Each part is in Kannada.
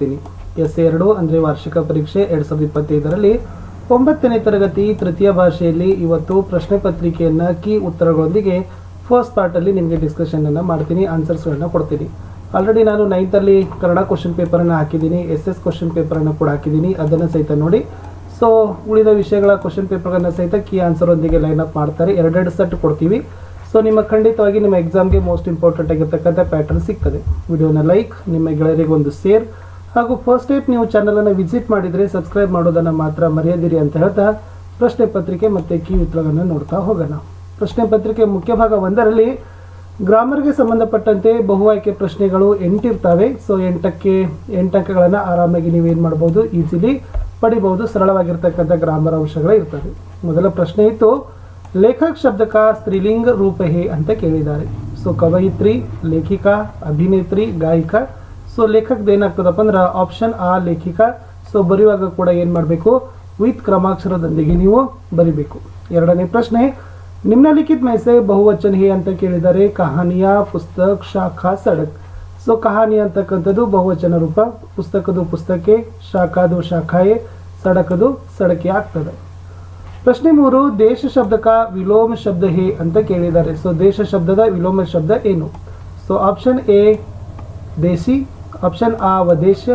ಕೊಡ್ತೀನಿ ಎಸ್ ಎರಡು ಅಂದರೆ ವಾರ್ಷಿಕ ಪರೀಕ್ಷೆ ಎರಡು ಸಾವಿರದ ಇಪ್ಪತ್ತೈದರಲ್ಲಿ ಒಂಬತ್ತನೇ ತರಗತಿ ತೃತೀಯ ಭಾಷೆಯಲ್ಲಿ ಇವತ್ತು ಪ್ರಶ್ನೆ ಪತ್ರಿಕೆಯನ್ನು ಕೀ ಉತ್ತರಗಳೊಂದಿಗೆ ಫಸ್ಟ್ ಪಾರ್ಟಲ್ಲಿ ನಿಮಗೆ ಡಿಸ್ಕಷನನ್ನು ಮಾಡ್ತೀನಿ ಆನ್ಸರ್ಸ್ಗಳನ್ನ ಕೊಡ್ತೀನಿ. ಆಲ್ರೆಡಿ ನಾನು ನೈನ್ತಲ್ಲಿ ಕನ್ನಡ ಕ್ವಶನ್ ಪೇಪರನ್ನು ಹಾಕಿದ್ದೀನಿ ಎಸ್ ಎಸ್ ಕ್ವಶನ್ ಪೇಪರನ್ನು ಕೂಡ ಹಾಕಿದ್ದೀನಿ, ಅದನ್ನು ಸಹಿತ ನೋಡಿ. ಸೊ ಉಳಿದ ವಿಷಯಗಳ ಕ್ವಶನ್ ಪೇಪರ್ಗಳನ್ನು ಸಹಿತ ಕೀ ಆನ್ಸರೊಂದಿಗೆ ಲೈನ್ ಅಪ್ ಮಾಡ್ತಾರೆ. ಎರಡೆರಡು ಸೆಟ್ ಕೊಡ್ತೀವಿ. ಸೊ ನಿಮ್ಮ ಖಂಡಿತವಾಗಿ ನಿಮ್ಮ ಎಕ್ಸಾಮ್ಗೆ ಮೋಸ್ಟ್ ಇಂಪಾರ್ಟೆಂಟ್ ಆಗಿರ್ತಕ್ಕಂಥ ಪ್ಯಾಟರ್ನ್ ಸಿಗ್ತದೆ. ವಿಡಿಯೋನ ಲೈಕ್ ನಿಮ್ಮ ಗೆಳೆಯರಿಗೆ ಒಂದು ಶೇರ್ ಹಾಗೂ ಫಸ್ಟ್ ಟೈಪ್ ನೀವು ಚಾನಲನ್ನು ವಿಸಿಟ್ ಮಾಡಿದರೆ ಸಬ್ಸ್ಕ್ರೈಬ್ ಮಾಡೋದನ್ನು ಮಾತ್ರ ಮರೆಯದಿರಿ ಅಂತ ಹೇಳ್ತಾ ಪ್ರಶ್ನೆ ಪತ್ರಿಕೆ ಮತ್ತು ಕೀ ಉತ್ತರಗಳನ್ನು ನೋಡ್ತಾ ಹೋಗೋಣ. ಪ್ರಶ್ನೆ ಪತ್ರಿಕೆ ಮುಖ್ಯ ಭಾಗ ಒಂದರಲ್ಲಿ ಗ್ರಾಮರ್ಗೆ ಸಂಬಂಧಪಟ್ಟಂತೆ ಬಹು ಆಯ್ಕೆ ಪ್ರಶ್ನೆಗಳು ಎಂಟಿರ್ತವೆ. ಸೊ ಎಂಟಕ್ಕೆ ಎಂಟು ಅಂಕಗಳನ್ನು ಆರಾಮಾಗಿ ನೀವೇನು ಮಾಡ್ಬೋದು? ಈಸಿಲಿ ಪಡಿಬಹುದು ಸರಳವಾಗಿರ್ತಕ್ಕಂಥ ಗ್ರಾಮರ್ ಅಂಶಗಳೇ ಇರ್ತವೆ. ಮೊದಲ ಪ್ರಶ್ನೆ ಇತ್ತು, ಲೇಖಕ ಶಬ್ದಕ ಸ್ತ್ರೀಲಿಂಗ ರೂಪ ಹೇ ಅಂತ ಕೇಳಿದ್ದಾರೆ. ಸೊ ಕವಯಿತ್ರಿ, ಲೇಖಿಕಾ, ಅಭಿನೇತ್ರಿ, ಗಾಯಿಕಾ ಸೊ ಲೇಖಕದ ಏನಾಗ್ತದಪ್ಪ ಅಂದ್ರೆ ಆಪ್ಷನ್ ಆ ಲೇಖಿಕ. ಸೊ ಬರೆಯುವಾಗ ಕೂಡ ಏನು ಮಾಡಬೇಕು? ವಿತ್ ಕ್ರಮಾಕ್ಷರದೊಂದಿಗೆ ನೀವು ಬರಿಬೇಕು. ಎರಡನೇ ಪ್ರಶ್ನೆ, ನಿಮ್ನಲಿಖಿತ ಮೈಸೆ ಬಹುವಚನ ಹೇ ಅಂತ ಕೇಳಿದರೆ ಕಹಾನಿಯ ಪುಸ್ತಕ್ ಶಾಖಾ ಸಡಕ್. ಸೊ ಕಹಾನಿ ಅಂತಕ್ಕಂಥದ್ದು ಬಹುವಚನ ರೂಪ. ಪುಸ್ತಕದು ಪುಸ್ತಕೆ, ಶಾಖಾದು ಶಾಖಾಯೇ, ಸಡಕದು ಸಡಕೆ ಆಗ್ತದೆ. ಪ್ರಶ್ನೆ ಮೂರು, ದೇಶ ಶಬ್ದಕ ವಿಲೋಮ ಶಬ್ದ ಹೇ ಅಂತ ಕೇಳಿದ್ದಾರೆ ಸೊ ದೇಶ ಶಬ್ದದ ವಿಲೋಮ ಶಬ್ದ ಏನು? ಸೊ ಆಪ್ಷನ್ ಎ ದೇಸಿ. ಆಪ್ಷನ್ ಆ ವದೇಶ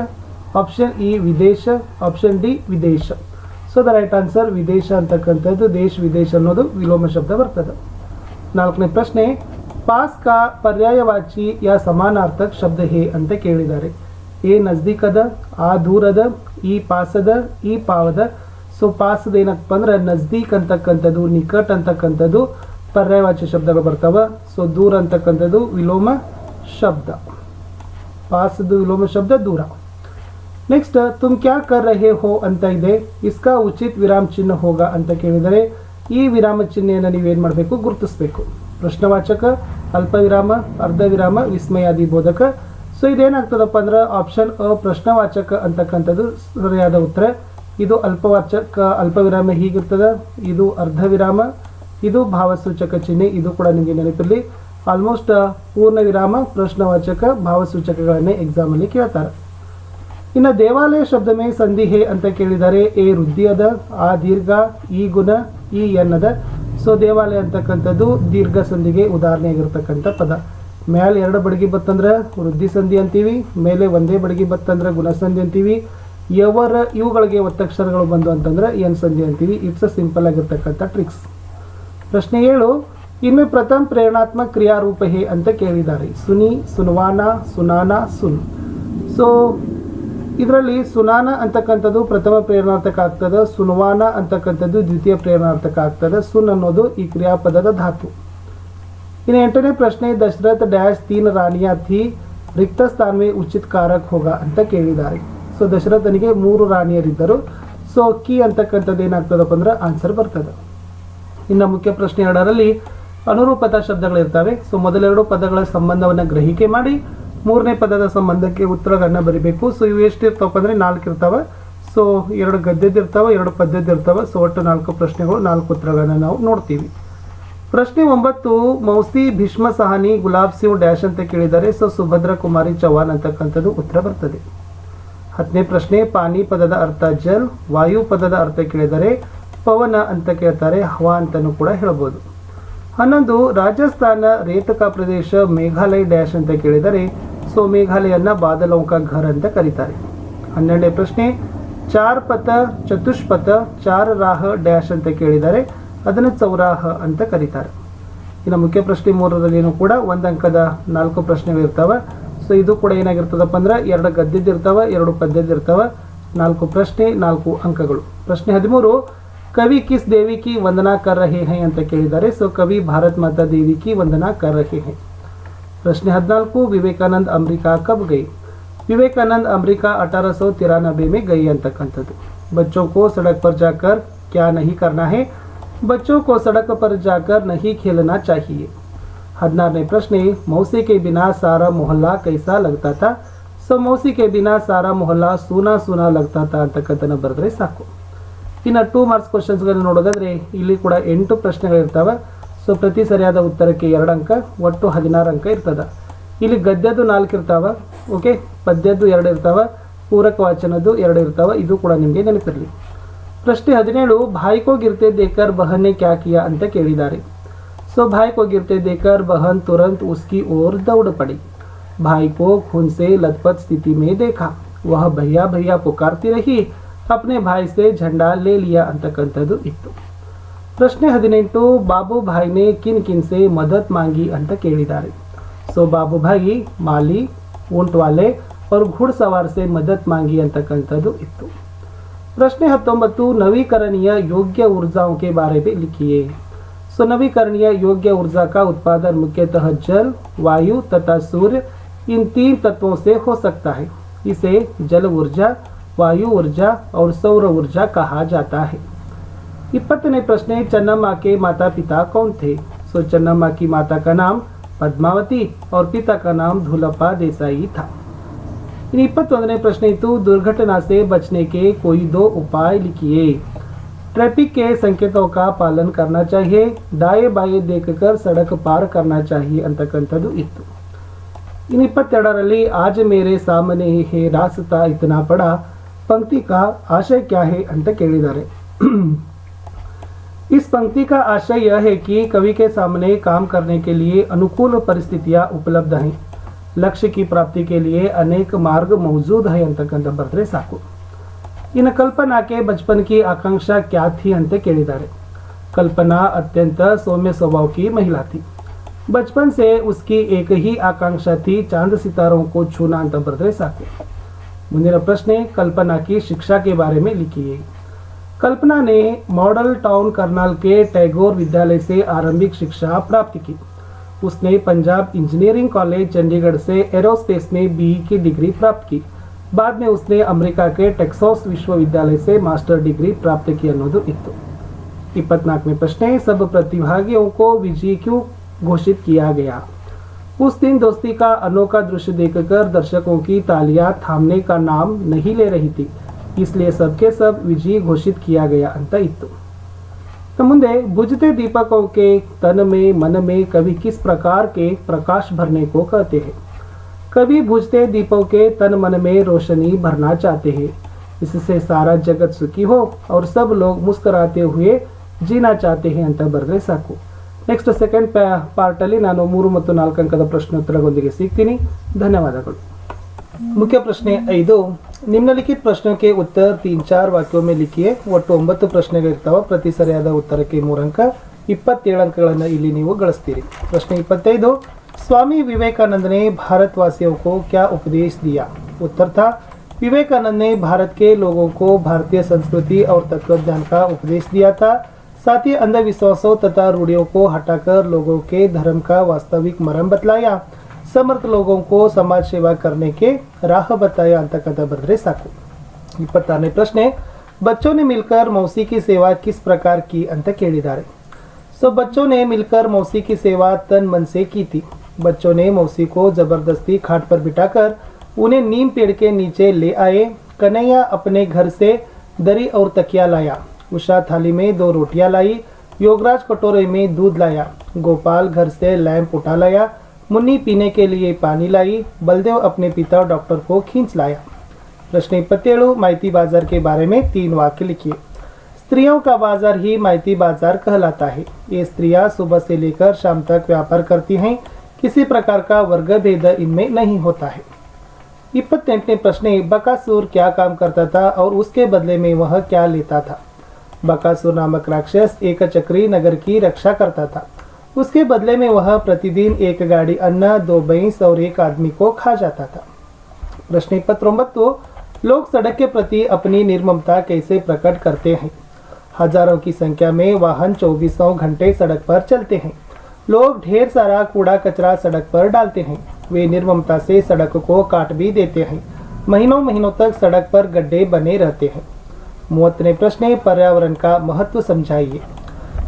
ಆಪ್ಷನ್ ಇ ವಿದೇಶ ಆಪ್ಷನ್ ಡಿ ವಿದೇಶ ಸೊ ದ ರೈಟ್ ಆನ್ಸರ್ ವಿದೇಶ ಅಂತಕ್ಕಂಥದ್ದು, ದೇಶ, ವಿದೇಶ ಅನ್ನೋದು ವಿಲೋಮ ಶಬ್ದ ಬರ್ತದೆ. ನಾಲ್ಕನೇ ಪ್ರಶ್ನೆ, ಪಾಸ್ ಕಾ ಪರ್ಯಾಯವಾಚಿ ಯಾ ಸಮಾನಾರ್ಥಕ್ ಶಬ್ದ ಹೇ ಅಂತ ಕೇಳಿದ್ದಾರೆ. ಎ ನಜ್ದೀಕದ, ಆ ದೂರದ, ಈ ಪಾಸದ, ಈ ಪಾವದ. ಸೊ ಪಾಸದ ಏನಪ್ಪ ಅಂದ್ರೆ ನಜ್ದೀಕ್ ಅಂತಕ್ಕಂಥದ್ದು, ನಿಕಟ್ ಅಂತಕ್ಕಂಥದ್ದು ಪರ್ಯಾಯವಾಚಿ ಶಬ್ದಗಳು ಬರ್ತಾವ. ಸೊ ದೂರ ಅಂತಕ್ಕಂಥದ್ದು ವಿಲೋಮ ಶಬ್ದ. ಪಾಸದ ವಿಲೋಮ ಶಬ್ದ ದೂರ. ನೆಕ್ಸ್ಟ್ ತುಮ್ ಕ್ಯಾ ಕರ್ ರಹೆ ಹೋ ಅಂತ ಇದೆ. ಇಸ್ಕಾ ಉಚಿತ್ ವಿರಾಮ ಚಿಹ್ನ ಹೋಗ ಅಂತ ಕೇಳಿದರೆ, ಈ ವಿರಾಮ ಚಿಹ್ನೆಯನ್ನು ನೀವೇನು ಮಾಡಬೇಕು? ಗುರುತಿಸಬೇಕು. ಪ್ರಶ್ನವಾಚಕ, ಅಲ್ಪ ವಿರಾಮ, ಅರ್ಧ ವಿರಾಮ, ವಿಸ್ಮಯಾದಿ ಬೋಧಕ. ಸೊ ಇದೇನಾಗ್ತದಪ್ಪ ಅಂದ್ರೆ ಆಪ್ಷನ್ ಅ ಪ್ರಶ್ನವಾಚಕ ಅಂತಕ್ಕಂಥದ್ದು ಸರಿಯಾದ ಉತ್ತರ. ಇದು ಅಲ್ಪವಾಚಕ, ಅಲ್ಪ ವಿರಾಮ ಹೀಗಿರ್ತದೆ. ಇದು ಅರ್ಧ ವಿರಾಮ, ಇದು ಭಾವಸೂಚಕ ಚಿಹ್ನೆ, ಇದು ಕೂಡ ನಿಮಗೆ ನೆನಪಿರಲಿ. ಆಲ್ಮೋಸ್ಟ್ ಪೂರ್ಣ ವಿರಾಮ ಪ್ರಶ್ನವಾಚಕ, ಭಾವಸೂಚಕಗಳನ್ನೇ ಎಕ್ಸಾಮಲ್ಲಿ ಕೇಳ್ತಾರೆ. ಇನ್ನು ದೇವಾಲಯ ಶಬ್ದ ಮೇ ಸಂಧಿ ಹೇ ಅಂತ ಕೇಳಿದರೆ ಎ ವೃದ್ಧಿಯದ, ಆ ದೀರ್ಘ, ಈ ಗುಣ, ಈ ಎನ್ನದ. ಸೊ ದೇವಾಲಯ ಅಂತಕ್ಕಂಥದ್ದು ದೀರ್ಘ ಸಂಧಿಗೆ ಉದಾಹರಣೆಯಾಗಿರ್ತಕ್ಕಂಥ ಪದ. ಮ್ಯಾಲೆ ಎರಡು ಬಡಗಿ ಬತ್ತಂದ್ರೆ ವೃದ್ಧಿ ಸಂಧಿ ಅಂತೀವಿ, ಮೇಲೆ ಒಂದೇ ಬಡಗಿ ಬತ್ತಂದ್ರೆ ಗುಣಸಂಧಿ ಅಂತೀವಿ. ಯವರ ಇವುಗಳಿಗೆ ಒತ್ತಕ್ಷರಗಳು ಬಂದು ಅಂತಂದ್ರೆ ಎನ್ ಸಂಧಿ ಅಂತೀವಿ. ಇಟ್ಸ್ ಅ ಸಿಂಪಲ್ ಆಗಿರ್ತಕ್ಕಂಥ ಟ್ರಿಕ್ಸ್ ಪ್ರಶ್ನೆ ಏಳು ಇನ್ನು ಪ್ರಥಮ ಪ್ರೇರಣಾತ್ಮಕ ಕ್ರಿಯಾರೂಪ ಹೇ ಅಂತ ಕೇಳಿದ್ದಾರೆ. ಸುನಿ, ಸುನ್ವಾನ, ಸುನಾನ, ಸುನ್. ಸೊ ಇದರಲ್ಲಿ ಸುನಾನ ಅಂತಕ್ಕಂಥದ್ದು ಪ್ರಥಮ ಪ್ರೇರಣಾರ್ಥಕ ಆಗ್ತದೆ, ಸುನ್ವಾನ ಅಂತಕ್ಕಂಥದ್ದು ದ್ವಿತೀಯ ಪ್ರೇರಣಾರ್ಥಕ ಆಗ್ತದೆ, ಸುನ್ ಅನ್ನೋದು ಈ ಕ್ರಿಯಾಪದದ ಧಾತು. ಇನ್ನು ಎಂಟನೇ ಪ್ರಶ್ನೆ, ದಶರಥ ಡ್ಯಾಶ್ ತೀನ್ ರಾಣಿಯ ಥಿ ರಿಕ್ತ ಸ್ಥಾನವೇ ಉಚಿತ ಕಾರಕ್ ಹೋಗ ಅಂತ ಕೇಳಿದ್ದಾರೆ. ಸೊ ದಶರಥನಿಗೆ ಮೂರು ರಾಣಿಯರಿದ್ದರು. ಸೊ ಕಿ ಅಂತಕ್ಕಂಥದ್ದು ಏನಾಗ್ತದಪ್ಪ ಅಂದ್ರೆ ಆನ್ಸರ್ ಬರ್ತದೆ. ಇನ್ನು ಮುಖ್ಯ ಪ್ರಶ್ನೆ ಎರಡರಲ್ಲಿ ಅನುರೂಪತಾ ಶಬ್ದಗಳಿರ್ತವೆ. ಸೊ, ಮೊದಲೆರಡು ಪದಗಳ ಸಂಬಂಧವನ್ನು ಗ್ರಹಿಕೆ ಮಾಡಿ, ಮೂರನೇ ಪದದ ಸಂಬಂಧಕ್ಕೆ ಉತ್ತರಗಳನ್ನ ಬರಿಬೇಕು. ಸೊ, ಇವು ಎಷ್ಟು ಇರ್ತಾವಪ್ಪ ಅಂದರೆ ನಾಲ್ಕು ಇರ್ತಾವೆ. ಸೊ, ಎರಡು ಗದ್ಯದ್ದು ಇರ್ತಾವೆ ಎರಡು ಪದ್ಯದ್ದು ಇರ್ತಾವೆ ಸೊ, ಒಟ್ಟು ನಾಲ್ಕು ಪ್ರಶ್ನೆಗಳು, ನಾಲ್ಕು ಉತ್ತರಗಳನ್ನ ನಾವು ನೋಡ್ತೀವಿ. ಪ್ರಶ್ನೆ ಒಂಬತ್ತು, ಮೌಸಿ, ಭೀಷ್ಮ, ಸಹಾನಿ, ಗುಲಾಬ್ ಸಿಂಗ್, ಡ್ಯಾಶ್ ಅಂತ ಕೇಳಿದ್ದಾರೆ. ಸೊ, ಸುಭದ್ರ, ಕುಮಾರಿ ಚೌಹಾನ್ ಅಂತಕ್ಕಂಥದ್ದು ಉತ್ತರ ಬರ್ತದೆ. ಹತ್ತನೇ ಪ್ರಶ್ನೆ, ಪಾನಿ ಪದದ ಅರ್ಥ ಜಲ್, ವಾಯು ಪದದ ಅರ್ಥ ಕೇಳಿದರೆ ಪವನ ಅಂತ ಕೇಳ್ತಾರೆ. ಹವಾ ಅಂತಲೂ ಕೂಡ ಹೇಳ್ಬೋದು. ಹನ್ನೊಂದು, ರಾಜಸ್ಥಾನ ರೇತಕ ಪ್ರದೇಶ ಮೇಘಾಲಯ ಡ್ಯಾಶ್ ಅಂತ ಕೇಳಿದರೆ, ಸೊ ಮೇಘಾಲಯನ್ನ ಬಾದಲೌಕ ಘರ್ ಅಂತ ಕರೀತಾರೆ. ಹನ್ನೆರಡನೇ ಪ್ರಶ್ನೆ ಚಾರ್ ಪಥ ಚತುಷ್ಪಥ ಚಾರ್ ರಾಹ ಡ್ಯಾಶ್ ಅಂತ ಕೇಳಿದರೆ, ಅದನ್ನು ಚೌರಾಹ ಅಂತ ಕರೀತಾರೆ. ಇನ್ನು ಮುಖ್ಯ ಪ್ರಶ್ನೆ ಮೂರರಲ್ಲಿನೂ ಕೂಡ ಒಂದು ಅಂಕದ ನಾಲ್ಕು ಪ್ರಶ್ನೆಗಳು ಇರ್ತಾವೆ. ಸೊ ಇದು ಕೂಡ ಏನಾಗಿರ್ತದಪ್ಪ ಅಂದ್ರೆ, ಎರಡು ಗದ್ಯದ್ದು ಇರ್ತಾವೆ ಎರಡು ಪದ್ಯದ್ದು ಇರ್ತಾವೆ ನಾಲ್ಕು ಪ್ರಶ್ನೆ, ನಾಲ್ಕು ಅಂಕಗಳು. ಪ್ರಶ್ನೆ ಹದಿಮೂರು ಕವಿ ಕಿಸ್ ದೇವಿ ಕಿ ವಂದನಾ ಕರ್ ರಹೆ ಹೈ ಅಂತ ಕೇಳಿದ್ದಾರೆ ಸೊ ಕವಿ ಭಾರತ್ ಮಾತಾ ದೇವಿ ಕಿ ವಂದನಾ ಕರ್ ರಹೆ ಹೈ ಪ್ರಶ್ನೆ ಹದಿನಾಲ್ಕು ವಿವೇಕಾನಂದ್ ಅಮೆರಿಕಾ ಕಬ್ ಗೈ ವಿವೇಕಾನಂದ್ ಅಮೆರಿಕಾ अठारह सौ तिरानबे में गई ಅಂತಕ್ಕಂಥದ್ದು बच्चों को सड़क पर जाकर क्या नहीं करना है बच्चों को सड़क पर जाकर नहीं खेलना चाहिए ಹದಿನಾರನೇ ಪ್ರಶ್ನೆ ಮೌಸಿ ಕೆ ಬಿನಾ ಸಾರಾ ಮೊಹಲ್ಲಾ ಕೈಸಾ ಲಗ್ತಾ ತಾ ಸೊ ಮೌಸಿ ಕೆ ಬಿನಾ ಸಾರಾ ಮೊಹಲ್ಲಾ ಸೂನಾ ಸೂನಾ ಲಗ್ತಾ ತಾ ಅಂತಕ್ಕಂಥನ ಬರೆದ್ರೆ ಸಾಕು ಇನ್ನು ಟೂ ಮಾರ್ಕ್ಸ್ ಕ್ವಶನ್ಸ್ಗಳನ್ನು ನೋಡೋದಾದರೆ ಇಲ್ಲಿ ಕೂಡ ಎಂಟು ಪ್ರಶ್ನೆಗಳಿರ್ತವೆ. ಸೊ ಪ್ರತಿ ಸರಿಯಾದ ಉತ್ತರಕ್ಕೆ ಎರಡು ಅಂಕ, ಒಟ್ಟು ಹದಿನಾರು ಅಂಕ ಇರ್ತದೆ. ಇಲ್ಲಿ ಗದ್ಯದ್ದು ನಾಲ್ಕು ಇರ್ತಾವೆ ಓಕೆ ಪದ್ಯದ್ದು ಎರಡು ಇರ್ತಾವೆ, ಪೂರಕ ವಾಚನದ್ದು ಎರಡು ಇರ್ತಾವೆ, ಇದು ಕೂಡ ನಿಮಗೆ ನೆನಪಿರಲಿ. ಪ್ರಶ್ನೆ ಹದಿನೇಳು, ಭಾಯ್ಕೋಗಿರ್ತೆ ದೇಕರ್ ಬಹನೆ ಕ್ಯಾಕಿಯಾ ಅಂತ ಕೇಳಿದ್ದಾರೆ. ಸೊ ಭಾಯ್ಕೋಗಿರ್ತೆ ದೇಕರ್ ಬಹನ್ ತುರಂತ್ ಉಸ್ಕಿ ಓರ್ ದೌಡ ಪಡಿ. ಭಾಯ್ಕೋ ಹುನ್ಸೆ ಲತ್ಪತ್ ಸ್ಥಿತಿ ಮೇ ದೇಖಾ. ವಹ ಭಯ್ಯಾ ಭಯ್ಯಾ ಪುಕಾರ್ತಿ ರಹಿ. भैया भैया पुकारती रही अपने भाई से झंडा ले लिया ಅಂತಕ್ಕಂಥದ್ದು ಇತ್ತು ಪ್ರಶ್ನೆ ಹದಿನೆಂಟು ಬಾಬು ಭಾಯ್ನೆ ಕಿನ್ ಕಿನ್ ಸೆ ಮದತ್ ಮಾಂಗಿ ಅಂತ ಕೇಳಿದ್ದಾರೆ ಸೊ ಬಾಬು ಭಾಯಿ ಮಾಲಿ ऊंट वाले और घुड़सवार से मदत मांगी ಅಂತಕ್ಕಂಥದ್ದು ಇತ್ತು ಪ್ರಶ್ನೆ ಹತ್ತೊಂಬತ್ತು नवीकरणीय योग्य ऊर्जाओं के बारे में लिखिए सो नवीकरणीय योग्य ऊर्जा का उत्पादन मुख्यतः जल वायु तथा सूर्य इन तीन तत्वों से हो सकता है इसे जल ऊर्जा वायु ऊर्जा और सौर ऊर्जा कहा जाता है। इपतने प्रश्न, चन्नम्मा के माता पिता कौन थे? सो चन्नम्मा की माता का नाम पद्मावती और पिता का नाम धूलप्पा देसाई था। इन इपत्तने प्रश्न हेतु दुर्घटना से बचने के कोई दो उपाय लिखिए। ट्रैफ़िक के संकेतों का पालन करना चाहिए, दाएँ बाएँ देखकर सड़क पार करना चाहिए ಅಂತಕ್ಕಂಥದ್ದು ಇತ್ತು इन ಇಪ್ಪತ್ತೆರಡರಲ್ಲಿ आज मेरे सामने है रास्ता इतना पड़ा पंक्ति का आशय क्या है? अंत के इस पंक्ति का आशय यह है कि कवि के सामने काम करने के लिए अनुकूल परिस्थितियाँ उपलब्ध हैं। लक्ष्य की प्राप्ति के लिए अनेक मार्ग मौजूद है अंतकंद बर्द्रे साकु। इन कल्पना के बचपन की आकांक्षा क्या थी? अंत के कल्पना अत्यंत सौम्य स्वभाव की महिला थी। बचपन से उसकी एक ही आकांक्षा थी, चाँद सितारों को छूना अंत बर्द्रे साकू। ಮುಂದಿನ ಪ್ರಶ್ನೆ कल्पना की शिक्षा के बारे में लिखिए कल्पना ने मॉडल टाउन करनाल के टैगोर विद्यालय से आरंभिक शिक्षा प्राप्त की उसने पंजाब इंजीनियरिंग कॉलेज चंडीगढ़ से एरोस्पेस में बीई की डिग्री प्राप्त की बाद में उसने अमेरिका के टेक्सास विश्वविद्यालय से मास्टर डिग्री प्राप्त की ಅನ್ನೋದು ಇತ್ತು इपत्नाकवें प्रश्न सब प्रतिभागियों को विजयी क्यों घोषित किया गया उस दिन दोस्ती का अनोखा दृश्य देखकर दर्शकों की तालियाँ थामने का नाम नहीं ले रही थी। इसलिए सबके सब विजयी घोषित किया गया अंत तो मुंदे बुझते दीपकों के तन में, मन में कभी किस प्रकार के प्रकाश भरने को कहते हैं? कभी बुझते दीपों के तन मन में रोशनी भरना चाहते हैं। इससे सारा जगत सुखी हो और सब लोग मुस्कुराते हुए जीना चाहते हैं अंत बर्रे साकू ನೆಕ್ಸ್ಟ್ ಸೆಕೆಂಡ್ ಪಾರ್ಟಲ್ಲಿ ನಾನು ಮೂರು ಮತ್ತು ನಾಲ್ಕು ಅಂಕದ ಪ್ರಶ್ನೋತ್ತರಗಳೊಂದಿಗೆ ಸಿಗ್ತೀನಿ ಧನ್ಯವಾದಗಳು ಮುಖ್ಯ ಪ್ರಶ್ನೆ ಐದು ನಿಮ್ನಲಿಖಿತ ಪ್ರಶ್ನೆಗೆ ಉತ್ತರ ತೀನ್ ಚಾರ್ ವಾಕ್ಯೋ में लिखिए ಒಟ್ಟು ಒಂಬತ್ತು ಪ್ರಶ್ನೆಗಳಿರ್ತಾವ ಪ್ರತಿ ಸರಿಯಾದ ಉತ್ತರಕ್ಕೆ ಮೂರು ಅಂಕ ಇಪ್ಪತ್ತೇಳು ಅಂಕಗಳನ್ನು ಇಲ್ಲಿ ನೀವು ಗಳಿಸ್ತೀರಿ ಪ್ರಶ್ನೆ ಇಪ್ಪತ್ತೈದು स्वामी विवेकानंद ने भारतवासियों को क्या उपदेश दिया उत्तर था विवेकानंद ने भारत के लोगों को भारतीय संस्कृति और तत्वज्ञान का उपदेश दिया था साथ ही अंधविश्वासों तथा रूढ़ियों को हटाकर लोगों के धर्म का वास्तविक मरम बतलाया समर्थ लोगों को समाज सेवा करने के राह बताया ಅಂತಕ್ಕಂಥ ಬರೆದ್ರೆ ಸಾಕು ಇಪ್ಪತ್ತಾರನೇ ಪ್ರಶ್ನೆ बच्चों ने मिलकर मौसी की सेवा किस प्रकार की ಅಂತ ಕೇಳಿದ್ದಾರೆ सो बच्चों ने मिलकर मौसी की सेवा तन मन से की थी बच्चों ने मौसी को जबरदस्ती खाट पर बिठाकर उन्हें नीम पेड़ के नीचे ले आए कन्हैया अपने घर से दरी और तकिया लाया उषा थाली में दो रोटियाँ लाई, योगराज कटोरे में दूध लाया, गोपाल घर से लैंप उठा लाया, मुन्नी पीने के लिए पानी लाई, बलदेव अपने पिता डॉक्टर को खींच लाया। प्रश्न इपत्तेळु माइती बाज़ार के बारे में तीन वाक्य लिखिए। स्त्रियों का बाज़ार ही माइती बाज़ार कहलाता है। ये स्त्रियाँ सुबह से लेकर शाम तक व्यापार करती हैं, किसी प्रकार का वर्ग भेद इनमें नहीं होता है। इपत्तेंटने प्रश्न, बकासुर क्या काम करता था और उसके बदले में वह क्या लेता था? बकासुर नामक राक्षस एक चक्री नगर की रक्षा करता था। उसके बदले में वह प्रतिदिन एक गाड़ी अन्न, दो बैंस और एक आदमी को खा जाता था। प्रश्न इपत्रोंबत्तु लोग सड़क के प्रति अपनी निर्ममता कैसे प्रकट करते हैं? हज़ारों की संख्या में वाहन चौबीसों घंटे सड़क पर चलते हैं। लोग ढेर सारा कूड़ा कचरा सड़क पर डालते हैं। वे निर्ममता से सड़क को काट भी देते हैं। महीनों महीनों तक सड़क पर गड्ढे बने रहते हैं। मूवत्तने प्रश्न पर्यावरण का महत्व समझाइए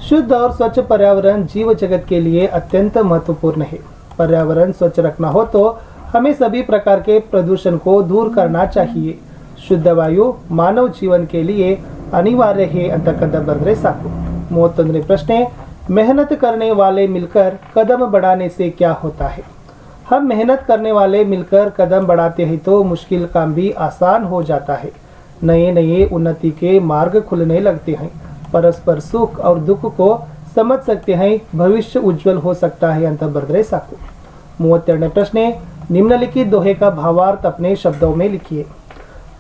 शुद्ध और स्वच्छ पर्यावरण जीव जगत के लिए अत्यंत महत्वपूर्ण है पर्यावरण स्वच्छ रखना हो तो हमें सभी प्रकार के प्रदूषण को दूर करना चाहिए ಶುದ್ಧ ವಾಯು ಮಾನವ ಜೀವನ के लिए अनिवार्य है ಅಂತಕ್ಕಂಥ ಬರೆದ್ರೆ ಸಾಕು ಮೂವತ್ತೊಂದನೇ ಪ್ರಶ್ನೆ मेहनत करने वाले मिलकर कदम बढ़ाने से क्या होता है हम मेहनत करने वाले मिलकर कदम बढ़ाते हैं तो मुश्किल काम भी आसान हो जाता है नए नए उन्नति के मार्ग खुलने लगते हैं परस्पर सुख और दुख को समझ सकते हैं भविष्य उज्जवल हो सकता है ಅಂತ ಬರೆದ್ರೆ ಸಾಕು ಮೂವತ್ತೆರಡನೇ ಪ್ರಶ್ನೆ निम्नलिखित दोहे का भावार्थ अपने शब्दों में लिखिए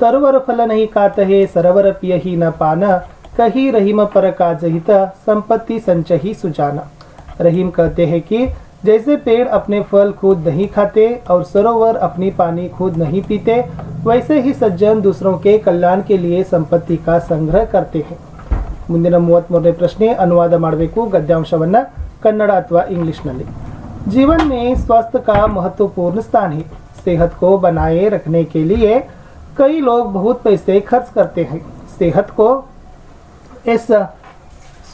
तरवर फल नहीं खात है सरवर पिय ही न पाना कही रहीम पर काजहित संपत्ति संचही सुजाना रहीम कहते हैं कि जैसे पेड़ अपने फल खुद नहीं खाते और सरोवर अपनी पानी खुद नहीं पीते वैसे ही सज्जन दूसरों के कल्याण के लिए संपत्ति का संग्रह करते हैं ಮುಂದಿನ ಮೂವತ್ತ್ಮೂರನೇ ಪ್ರಶ್ನೆ ಅನುವಾದ ಮಾಡಬೇಕು ಗದ್ಯಾಂಶವನ್ನ ಕನ್ನಡ ಅಥವಾ ಇಂಗ್ಲಿಷ್ನಲ್ಲಿ जीवन में स्वास्थ्य का महत्वपूर्ण स्थान है सेहत को बनाए रखने के लिए कई लोग बहुत पैसे खर्च करते हैं सेहत को इस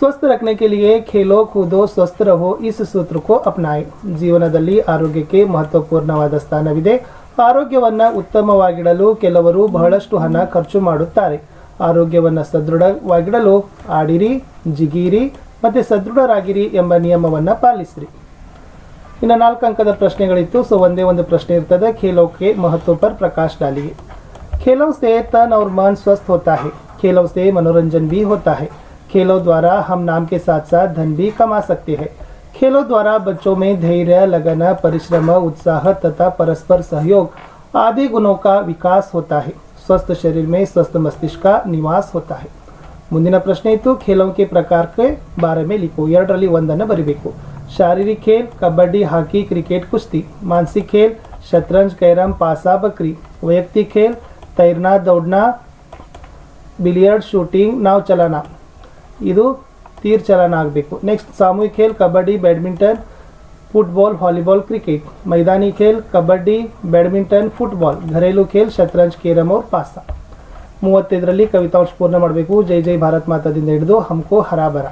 ಸ್ವಸ್ಥ ರಕ್ಷಣೆಗೆ ಖೇಲೋ ಕೂದೋ ಸ್ವಸ್ಥ ರಹೋ ಇಸ್ ಸೂತ್ರಕ್ಕೂ ಅಪ್ನಾಯಿ. ಜೀವನದಲ್ಲಿ ಆರೋಗ್ಯಕ್ಕೆ ಮಹತ್ವಪೂರ್ಣವಾದ ಸ್ಥಾನವಿದೆ. ಆರೋಗ್ಯವನ್ನು ಉತ್ತಮವಾಗಿಡಲು ಕೆಲವರು ಬಹಳಷ್ಟು ಹಣ ಖರ್ಚು ಮಾಡುತ್ತಾರೆ. ಆರೋಗ್ಯವನ್ನು ಸದೃಢವಾಗಿಡಲು ಆಡಿರಿ, ಜಿಗಿರಿ, ಮತ್ತು ಸದೃಢರಾಗಿರಿ ಎಂಬ ನಿಯಮವನ್ನು ಪಾಲಿಸಿರಿ. ಇನ್ನು ನಾಲ್ಕು ಅಂಕದ ಪ್ರಶ್ನೆಗಳಿತ್ತು. ಸೊ, ಒಂದೇ ಒಂದು ಪ್ರಶ್ನೆ ಇರ್ತದೆ. ಖೇಲೋಕೆ ಮಹತ್ವ ಪರ್ ಪ್ರಕಾಶ್ ಡಾಲಿಗೆ. ಖೇಲೋ ಸೇ ತನ್ ಅವ್ರ ಮನ್ ಸ್ವಸ್ಥ ಹೋತಾ ಹೇ ಖೇಲೋ ಸೇ ಮನೋರಂಜನ್ ಬಿ ಹೋತಾ ಹೇ खेलों द्वारा हम नाम के साथ साथ धन भी कमा सकते हैं खेलों द्वारा बच्चों में धैर्य लगन परिश्रम उत्साह तथा परस्पर सहयोग आदि गुणों का विकास होता है स्वस्थ शरीर में स्वस्थ मस्तिष्क का निवास होता है ಮುಂದಿನ ಪ್ರಶ್ನೆ ಇತ್ತು ಖೇಲೋं के प्रकार के बारे में लिखो ಎರಡರಲ್ಲಿ ಒಂದನ್ನು ಬರಿಬೇಕು शारीरिक खेल कबड्डी हॉकी क्रिकेट कुश्ती मानसिक खेल शतरंज कैरम पासा बकरी वैयक्तिक खेल तैरना दौड़ना ಬಿಲಿಯರ್ಡ್ ಶೂಟಿಂಗ್ ನಾವ್ ಚಲನ ಇದು ತೀರ್ ಚಲನ ಆಗಬೇಕು ನೆಕ್ಸ್ಟ್ ಸಾಮೂಹಿಕ Khel kabaddi badminton football volleyball cricket मैदानी खेल कबड्डी ಬ್ಯಾಡ್ಮಿಂಟನ್ ಫುಟ್ಬಾಲ್ घरेलू खेल ಶತರಂಜ್ ಕೇರಮ್ और ಪಾಸಾ ಮೂವತ್ತೈದರಲ್ಲಿ ಕವಿತಾಂಶ ಪೂರ್ಣ ಮಾಡಬೇಕು ಜೈ ಜೈ ಭಾರತ್ ಮಾತಾದಿಂದ ಹಿಡಿದು ಹಮ್ಕೋ ಹರಾಬರ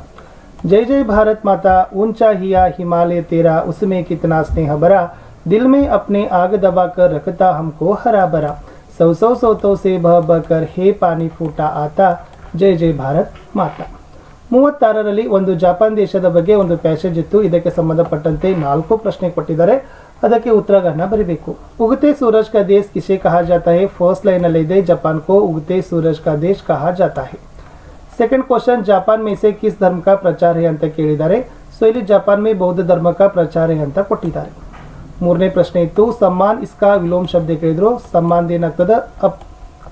जय जय भारत माता ऊंचा हिया हिमालय तेरा उसमें कितना स्नेह भरा दिल में अपने आग दबा कर रखता हमको हरा भरा सौ सौ सौतों से बह बह कर हे पानी फूटा आता ಜೈ ಜೈ ಭಾರತ್ ಮಾತಾ ಮೂವತ್ತಾರರಲ್ಲಿ ಒಂದು ಜಪಾನ್ ದೇಶದ ಬಗ್ಗೆ ಒಂದು ಪ್ಯಾಸೇಜ್ ಇತ್ತು. ಇದಕ್ಕೆ ಸಂಬಂಧಪಟ್ಟಂತೆ ನಾಲ್ಕು ಪ್ರಶ್ನೆ ಕೊಟ್ಟಿದ್ದಾರೆ. ಅದಕ್ಕೆ ಉತ್ತರಗಳನ್ನ ಬರೀಬೇಕು. ಉಗತೆ ಸೂರಜ್ ಕಾ ದೇಶ್ ಕಿಸೆ ಕಹಾ ಜಾತಾ ಹೇ? ಫಸ್ಟ್ ಅಲ್ಲಿ ಇದೆ. ಜಪಾನ್ ಕೋ ಉಗತೆ ಸೂರಜ್ ಕಾ ದೇಶ್ ಕಹಾ ಜಾತಾ ಹೇ? ಸೆಕೆಂಡ್ ಕ್ವಶನ್ ಜಪಾನ್ ಮೇಸೆ ಕಿಸ್ ಧರ್ಮ ಕಾ ಪ್ರಚಾರ ಹೇ ಅಂತ ಕೇಳಿದ್ದಾರೆ. ಸೊ, ಇಲ್ಲಿ ಜಪಾನ್ ಮೇ ಬೌದ್ಧ ಧರ್ಮ ಕಾ ಪ್ರಚಾರ ಹೇ ಅಂತ ಕೊಟ್ಟಿದ್ದಾರೆ. ಮೂರನೇ ಪ್ರಶ್ನೆ ಇತ್ತು. ಸಮ್ಮಾನ್ ಇಸ್ಕಾ ವಿಲೋಮ್ ಶಬ್ದ ಕೇಳಿದ್ರು. ಸಮ್ಮಾನ್ ಏನಾಗ್ತದೆ? ಅಪ್,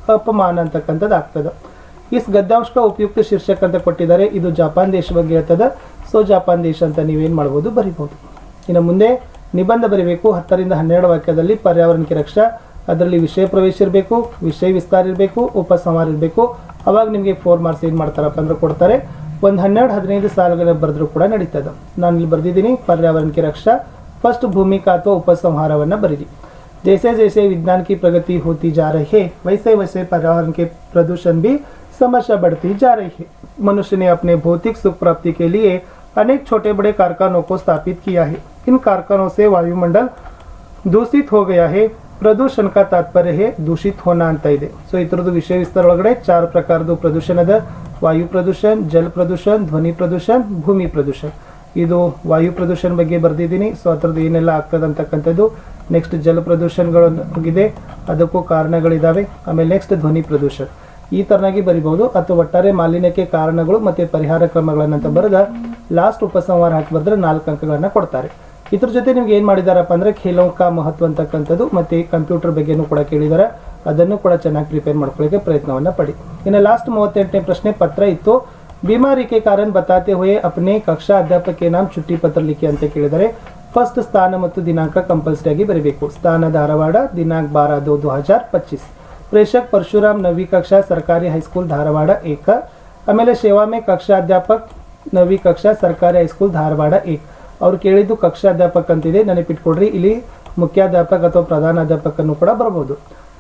ಅಪಮಾನ ಅಂತಕ್ಕಂಥದ್ದು ಆಗ್ತದೆ ಇಸ್ ಗದ್ಯಾಂಶ ಉಪಯುಕ್ತ ಶೀರ್ಷಕ ಅಂತ ಕೊಟ್ಟಿದ್ದಾರೆ ಇದು ಜಪಾನ್ ದೇಶ ಬಗ್ಗೆ ಹೇಳ್ತದ ಸೊ ಜಪಾನ್ ದೇಶ ಅಂತ ನೀವೇನ್ ಮಾಡ್ಬೋದು ಬರಿಬಹುದು ಇನ್ನು ಮುಂದೆ ನಿಬಂಧ ಬರಿಬೇಕು ಹತ್ತರಿಂದ ಹನ್ನೆರಡು ವಾಕ್ಯದಲ್ಲಿ ಪರ್ಯಾವರಣಕ್ಕೆ ರಕ್ಷಾ ಅದರಲ್ಲಿ ವಿಷಯ ಪ್ರವೇಶ ಇರಬೇಕು ವಿಷಯ ವಿಸ್ತಾರ ಇರಬೇಕು ಉಪಸಂಹಾರ ಇರಬೇಕು ಅವಾಗ ನಿಮಗೆ ಫೋರ್ ಮಾರ್ಕ್ಸ್ ಏನು ಮಾಡ್ತಾರಪ್ಪ ಅಂದ್ರೆ ಕೊಡ್ತಾರೆ ಒಂದು ಹನ್ನೆರಡು ಹದಿನೈದು ಸಾಲುಗಳ ಬರೆದ್ರು ಕೂಡ ನಡೀತದೆ ನಾನು ಇಲ್ಲಿ ಬರೆದಿದ್ದೀನಿ ಪರ್ಯಾವರಣಕ್ಕೆ ರಕ್ಷಾ ಫಸ್ಟ್ ಭೂಮಿಕಾ ಅಥವಾ ಉಪಸಂಹಾರವನ್ನು ಬರೀರಿ जैसे जैसे विज्ञान की प्रगति होती जा रही है वैसे वैसे पर्यावरण के प्रदूषण भी समस्या बढ़ती जा रही है मनुष्य ने अपने भौतिक सुख प्राप्ति के लिए अनेक छोटे बड़े कारखानों को स्थापित किया है इन कारखानों से वायुमंडल दूषित हो गया है ಪ್ರದೂಷಣ का ತಾತ್ಪರ್ಯ है ದೂಷಿತ್ ಹೋನ ಅಂತ ಇದೆ ಸೊ ಇತರದ್ದು ವಿಷಯ ವಿಸ್ತಾರ ಒಳಗಡೆ ಚಾರ್ ಪ್ರಕಾರದ ಪ್ರದೂಷಣ ಅದ ವಾಯು ಪ್ರದೂಷಣ ಜಲ ಪ್ರದೂಷಣ ಧ್ವನಿ ಪ್ರದೂಷಣ ಭೂಮಿ ಪ್ರದೂಷಣ ಇದು ವಾಯು ಪ್ರದೂಷಣ ಬಗ್ಗೆ ಬರೆದಿದ್ದೀನಿ ಸೊ ಅದ್ರದ್ದು ಏನೆಲ್ಲ ಆಗ್ತದೆ ಅಂತಕ್ಕಂಥದ್ದು ನೆಕ್ಸ್ಟ್ ಜಲ ಪ್ರದೂಷಣಗಳಾಗಿದೆ ಅದಕ್ಕೂ ಕಾರಣಗಳಿದ್ದಾವೆ ಆಮೇಲೆ ನೆಕ್ಸ್ಟ್ ಧ್ವನಿ ಪ್ರದೂಷಣ ಈ ತರನಾಗಿ ಬರಿಬಹುದು. ಅಥವಾ ಒಟ್ಟಾರೆ ಮಾಲಿನ್ಯಕ್ಕೆ ಕಾರಣಗಳು ಮತ್ತು ಪರಿಹಾರ ಕ್ರಮಗಳನ್ನಂತ ಬರೆದ ಲಾಸ್ಟ್ ಉಪಸಂಹಾರ ಹಾಕಿ ಬರೆದ್ರೆ ನಾಲ್ಕು ಅಂಕಗಳನ್ನು ಕೊಡ್ತಾರೆ. ಇದ್ರ ಜೊತೆ ನಿಮ್ಗೆ ಏನು ಮಾಡಿದಾರಪ್ಪ ಅಂದ್ರೆ ಖೇಲೋಕ ಮಹತ್ವ ಅಂತಕ್ಕಂಥದ್ದು ಮತ್ತು ಕಂಪ್ಯೂಟರ್ ಬಗ್ಗೆನೂ ಕೂಡ ಕೇಳಿದ್ದಾರೆ ಅದನ್ನು ಕೂಡ ಚೆನ್ನಾಗಿ ಪ್ರಿಪೇರ್ ಮಾಡ್ಕೊಳ್ಳೋಕ್ಕೆ ಪ್ರಯತ್ನವನ್ನು ಪಡಿ. ಇನ್ನು ಲಾಸ್ಟ್ ಮೂವತ್ತೆಂಟನೇ ಪ್ರಶ್ನೆ ಪತ್ರ ಇತ್ತು. बीमारी ಕಾರಣ कारण बताते हुए अपने कक्षा अध्यापक के नाम छुट्टी पत्र ಅಂತ ಕೇಳಿದರೆ. ಫಸ್ಟ್ ಸ್ಥಾನ ಮತ್ತು ದಿನಾಂಕ ಕಂಪಲ್ಸರಿ ಆಗಿ ಬರಬೇಕು. ಸ್ಥಾನ ಧಾರವಾಡ, ದಿನಾಂಕ 12 2025 ಪ್ರೇಷಕ್ ಪರಶುರಾಮ್ ನವಿ ಕಕ್ಷಾ ಸರ್ಕಾರಿ ಹೈಸ್ಕೂಲ್ ಧಾರವಾಡ ಏಕ ಆಮೇಲೆ ಸೇವಾ ಮೇ ಕಕ್ಷಾ ಅಧ್ಯಾಪಕ್ ನವಿ ಕಕ್ಷಾ ಸರ್ಕಾರಿ ಹೈಸ್ಕೂಲ್ ಧಾರವಾಡ ಏಕ್ ಅವ್ರು ಕೇಳಿದ್ದು ಕಕ್ಷಾಧ್ಯಾಪಕ ಅಂತಿದೆ ನೆನಪಿಟ್ಕೊಡ್ರಿ ಇಲ್ಲಿ ಮುಖ್ಯಾಧ್ಯಾಪಕ ಅಥವಾ ಪ್ರಧಾನಾಧ್ಯಾಪಕ ಅನ್ನು ಕೂಡ ಬರಬಹುದು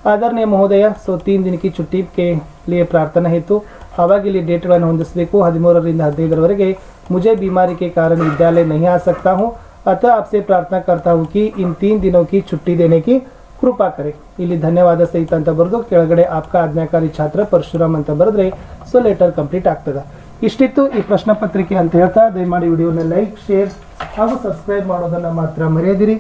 ಆದರಣೀಯ ಮಹೋದಯ ಸೊ ತೀನ್ ದಿನ ಕಿ छुट्टी के लिए प्रार्थना हेतु ಆವಾಗ ಇಲ್ಲಿ ಡೇಟ್ಗಳನ್ನು ಹೊಂದಿಸಬೇಕು ಹದಿಮೂರರಿಂದ ಹದಿನೈದರವರೆಗೆ मुझे बीमारी के कारण विद्यालय नहीं आ सकता हूँ अतः आपसे प्रार्थना करता हूँ कि इन तीन दिनों की छुट्टी देने की ಕೃಪಾ ಕರೆ. ಇಲ್ಲಿ ಧನ್ಯವಾದ ಸಹಿತ ಅಂತ ಬರೆದು ಕೆಳಗಡೆ ಆಪ್ಕ ಆಜ್ಞಾಕಾರಿ ಛಾತ್ರ ಪರಶುರಾಮ್ ಅಂತ ಬರೆದ್ರೆ ಸೊ ಲೆಟರ್ ಕಂಪ್ಲೀಟ್ ಆಗ್ತದೆ. ಇಷ್ಟಿತ್ತು ಈ ಪ್ರಶ್ನೆ ಪತ್ರಿಕೆ ಅಂತ ಹೇಳ್ತಾ, ದಯಮಾಡಿ ವಿಡಿಯೋನ ಲೈಕ್, ಶೇರ್ ಹಾಗೂ ಸಬ್ಸ್ಕ್ರೈಬ್ ಮಾಡೋದನ್ನ ಮಾತ್ರ ಮರೆಯದಿರಿ.